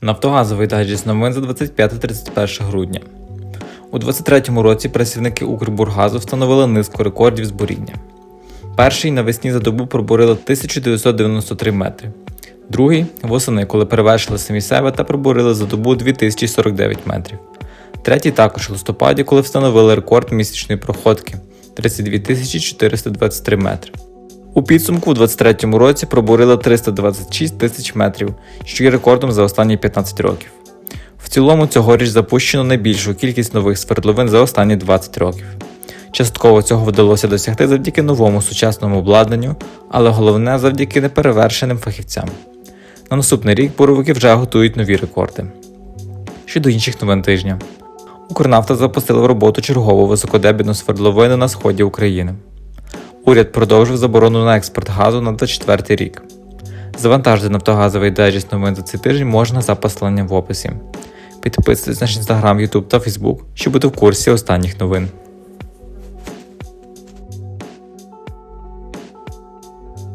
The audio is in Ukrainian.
Нафтогазовий дайджест новин за 25-31 грудня. У 2023 році працівники Укрбургазу встановили низку рекордів збуріння. Перший навесні за добу пробурили 1993 метри. Другий восени, коли перевершили самі себе та пробурили за добу 2049 метрів. Третій також у листопаді, коли встановили рекорд місячної проходки 32 423 метри. У підсумку у 2023 році пробурили 326 тисяч метрів, що є рекордом за останні 15 років. В цілому цьогоріч запущено найбільшу кількість нових свердловин за останні 20 років. Частково цього вдалося досягти завдяки новому сучасному обладнанню, але головне завдяки неперевершеним фахівцям. На наступний рік буровики вже готують нові рекорди. Щодо інших новин тижня. Укрнафта запустила в роботу чергову високодебідну свердловину на сході України. Уряд продовжив заборону на експорт газу на 24 рік. Завантажити нафтогазовий дайджест новин за цей тиждень можна за посиланням в описі. Підписуйтесь на наш інстаграм, Ютуб та Фейсбук, щоб бути в курсі останніх новин.